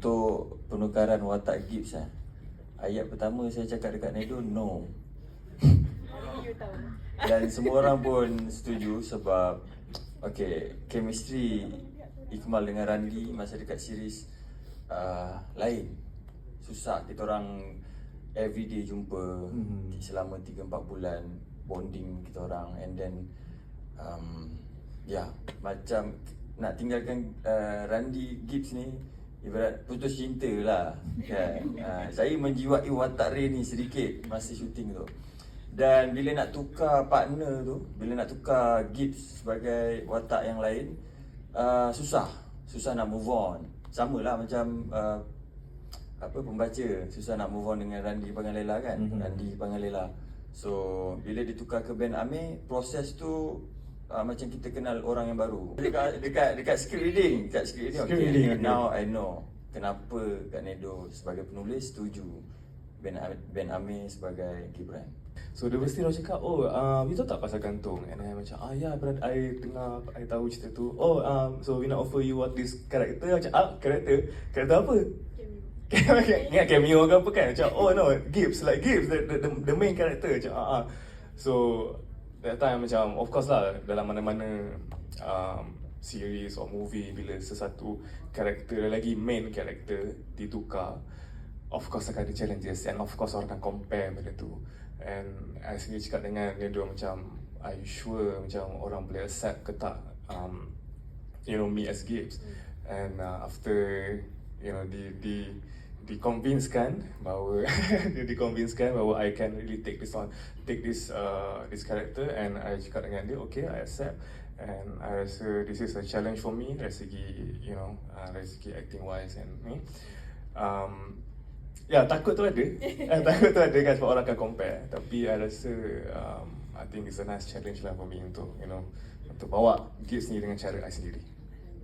Untuk penukaran watak Gibbs eh. Ayat pertama saya cakap dekat Nedo, no. Dan semua orang pun setuju sebab Okay, chemistry Iqmal dengan Randi masa dekat series uh, lain Susah kita orang everyday jumpa Mhm. selama 3-4 bulan bonding kita orang and then um, ya yeah, macam nak tinggalkan uh, Randi Gibbs ni ibarat putus cinta lah kan? Uh, saya menjiwai watak Ray ni sedikit masa syuting tu. Dan bila nak tukar partner tu bila nak tukar Gibbs sebagai watak yang lain uh, susah. Susah nak move on. Sama lah macam uh, apa pembaca. Susah nak move on dengan Randi Pangalela kan? Mhm. mm-hmm. Randi Pangalela so bila ditukar ke band Amir proses tu uh, macam kita kenal orang yang baru. Dekat dekat dekat script reading. Dekat script reading Script okay, reading, okay. now I know kenapa Kak Nedo sebagai penulis setuju Am- band Amir sebagai Gibran. So dia mesti orang cakap Oh um, you tahu tak pasal gantung? And I macam Ah ya berat I dengar I tahu cerita tu. Oh um, so we nak offer you what this character? Macam ah character? Character apa? Ingat cameo ke apa kan? Macam oh no Gibbs Like Gibbs the, the, the, the main character. Macam ah, ah. So That time macam Of course lah Dalam mana-mana um, Series or movie Bila sesuatu Character lagi main character Ditukar Of course akan ada challenges. And of course orang akan compare benda tu. And I sendiri cakap dengan Nedo macam Are you sure macam orang boleh accept ke tak um, You know me as Gibbs And uh, after You know di di diconvincekan bahawa dia diconvincekan bahawa I can really take this on take this uh, this character and I cakap dengan dia okay I accept and I rasa this is a challenge for me dari segi you know uh, dari segi acting wise and ni um, Ya, takut tu ada. eh, takut tu ada kan sebab orang akan compare. Tapi I rasa um, I think it's a nice challenge lah for me untuk you know untuk bawa Gibbs ni dengan cara I sendiri.